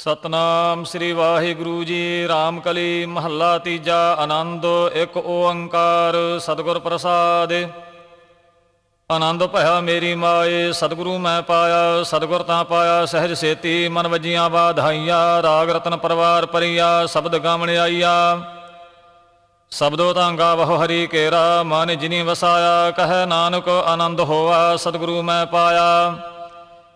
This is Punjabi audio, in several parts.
ਸਤਨਾਮ ਸ੍ਰੀ ਵਾਹਿਗੁਰੂ ਜੀ, ਰਾਮ ਕਲੀ, ਮਹੱਲਾ ਤੀਜਾ, ਆਨੰਦ, ਇੱਕ ਓੰਕਾਰ, ਸਤਿਗੁਰ ਪ੍ਰਸਾਦ। ਆਨੰਦ ਭਇਆ ਮੇਰੀ ਮਾਏ, ਸਤਿਗੁਰੂ ਮੈਂ ਪਾਇਆ, ਸਤਿਗੁਰ ਤਾਂ ਪਾਇਆ, ਸਹਿਜ ਸੇਤੀ ਮਨ ਵਜੀਆਂ ਬਾਧਾਈਆਂ ਰਾਗ ਰਤਨ ਪਰਵਾਰ ਪਰਿਆ ਸ਼ਬਦ ਗਾਵਣ ਆਈਆ। ਸਬਦੋ ਤਾਂ ਗਾਵਹੁ ਹਰੀ ਕੇਰਾ, ਮਨ ਜਿਨੀ ਵਸਾਇਆ, ਕਹੈ ਨਾਨਕ ਆਨੰਦ ਹੋਆ, ਸਤਿਗੁਰੂ ਮੈਂ ਪਾਇਆ।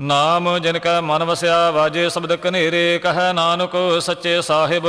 ਨਾਮ ਜਿਨ ਕੈ ਮਨ ਵਸਿਆ ਵਾਜੇ ਸ਼ਬਦ ਕਨੇਰੇ ਕਹੈ ਨਾਨਕ ਸੱਚੇ ਸਾਹਿਬ